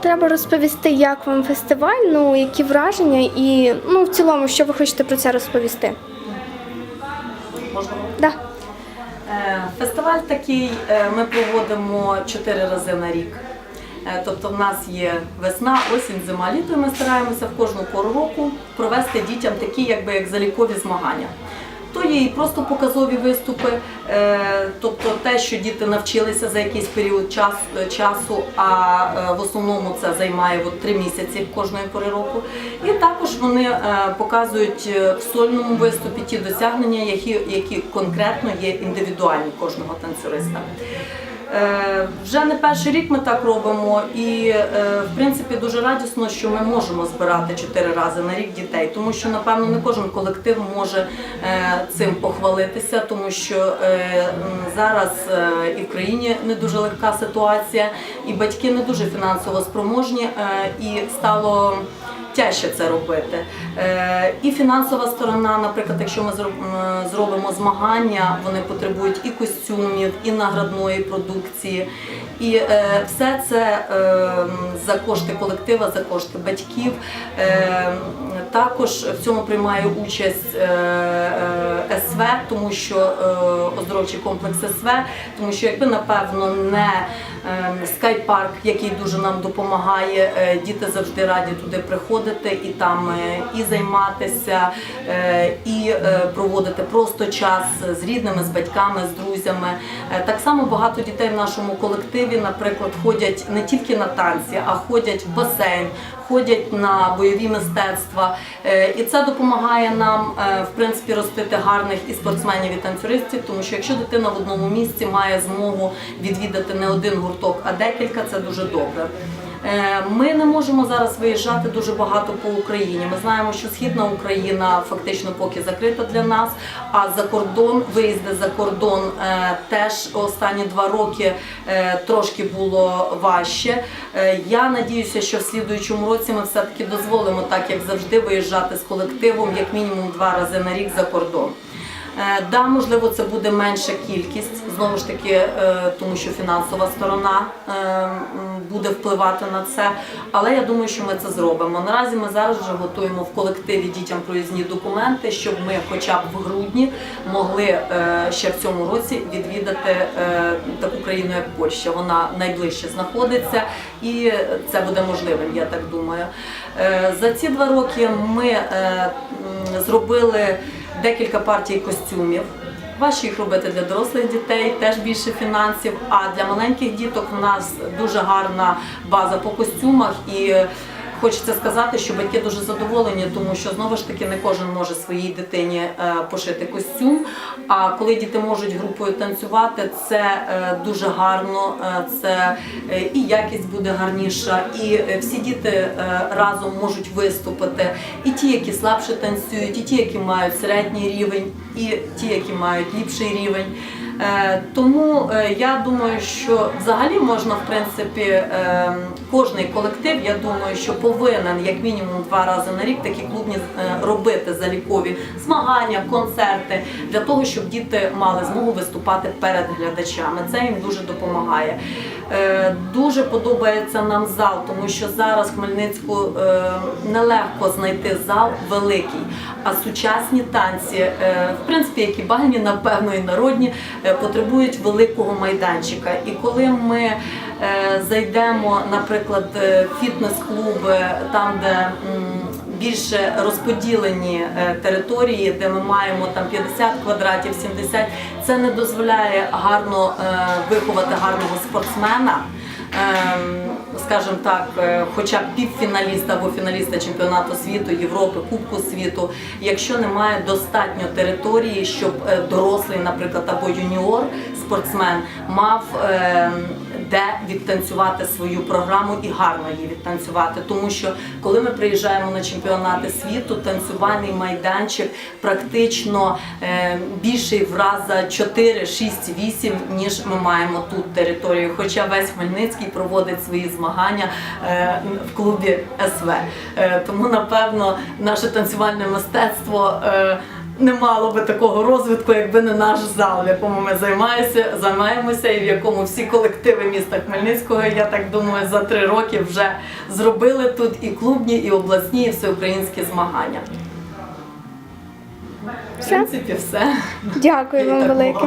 треба розповісти, як вам фестиваль, ну які враження, і ну в цілому, що ви хочете про це розповісти. Можна Да. Е, Фестиваль такий е, ми проводимо чотири рази на рік. Е, Тобто в нас є весна, осінь, зима, літо. і Ми стараємося в кожну пору року провести дітям такі, якби як залікові змагання. То є і просто показові виступи, е, тобто те, що діти навчилися за якийсь період е, часу, а е, в основному це займає три місяці кожної пори року. І також вони показують в сольному виступі ті досягнення, які конкретно є індивідуальні кожного танцюриста. Е, Вже не перший рік ми так робимо, і е, в принципі дуже радісно, що ми можемо збирати чотири рази на рік дітей, тому що напевно не кожен колектив може е, цим похвалитися, тому що зараз і в країні не дуже легка ситуація, і батьки не дуже фінансово спроможні, і стало тяжче це робити. Е, І фінансова сторона, наприклад, якщо ми зробимо змагання, вони потребують і костюмів, і наградної продукції. І е, все це е, м, за кошти колектива, за кошти батьків. Е, також в цьому приймає участь е, е, СВ, тому що оздоровчий комплекс СВ, тому що якби напевно не скайпарк, який дуже нам допомагає, діти завжди раді туди приходити і там і займатися, і проводити просто час з рідними, з батьками, з друзями. Так само багато дітей в нашому колективі, наприклад, ходять не тільки на танці, а ходять в басейн, ходять на бойові мистецтва. Е, І це допомагає нам е, в принципі ростити гарних і спортсменів, і танцюристів, тому що якщо дитина в одному місці має змогу відвідати не один гурток, а декілька, це дуже добре. Е, Ми не можемо зараз виїжджати дуже багато по Україні. Ми знаємо, що східна Україна фактично поки закрита для нас. А за кордон, виїзди за кордон е, теж останні два роки е, трошки було важче. Я надіюся, що в слідуючому році ми все-таки дозволимо, так як завжди, виїжджати з колективом як мінімум два рази на рік за кордон. Е, Да, можливо, це буде менша кількість, знову ж таки, е, тому що фінансова сторона е, буде впливати на це. Але я думаю, що ми це зробимо. Наразі ми зараз вже готуємо в колективі дітям проїзні документи, щоб ми, хоча б в грудні, могли ще в цьому році відвідати таку країну, як Польща. Вона найближче знаходиться, і це буде можливим, я так думаю. За ці два роки ми зробили декілька партій костюмів. Важче їх робити для дорослих дітей, теж більше фінансів. А для маленьких діток в нас дуже гарна база по костюмах. І хочеться сказати, що батьки дуже задоволені, тому що знову ж таки не кожен може своїй дитині е, пошити костюм. А коли діти можуть групою танцювати, це е, дуже гарно, е, це і якість буде гарніша, і всі діти разом можуть виступити. І ті, які слабше танцюють, і ті, які мають середній рівень, і ті, які мають ліпший рівень. Е, Тому е, я думаю, що взагалі можна, в принципі, е, кожний колектив, я думаю, що повинен як мінімум два рази на рік такі клубні робити залікові змагання, концерти для того, щоб діти мали змогу виступати перед глядачами. Це їм дуже допомагає. Е, Дуже подобається нам зал, тому що зараз в Хмельницьку е, нелегко знайти зал великий, а сучасні танці, е, в принципі, як і бальні, напевно, і народні, потребують великого майданчика. І коли ми зайдемо, наприклад, е, в фітнес-клуби, там, де більше розподілені е, території, де ми маємо там 50 квадратів, 70, це не дозволяє гарно е, виховати гарного спортсмена. Ем, Скажімо так, е, хоча б півфіналіста або фіналіста чемпіонату світу, Європи, Кубку світу, якщо немає достатньо території, щоб е, дорослий, наприклад, або юніор спортсмен мав ем, де відтанцювати свою програму і гарно її відтанцювати. Тому що коли ми приїжджаємо на чемпіонати світу, танцювальний майданчик практично е, більший в раза 4, 6, 8, ніж ми маємо тут територію. Хоча весь Хмельницький проводить свої змагання е, в клубі СВ. Е, тому, напевно, наше танцювальне мистецтво. Не мало би такого розвитку, якби не наш зал, в якому ми займаємося, займаємося і в якому всі колективи міста Хмельницького, я так думаю, за три роки вже зробили тут і клубні, і обласні, і всеукраїнські змагання. В принципі, все. Дякую Я вам так велике.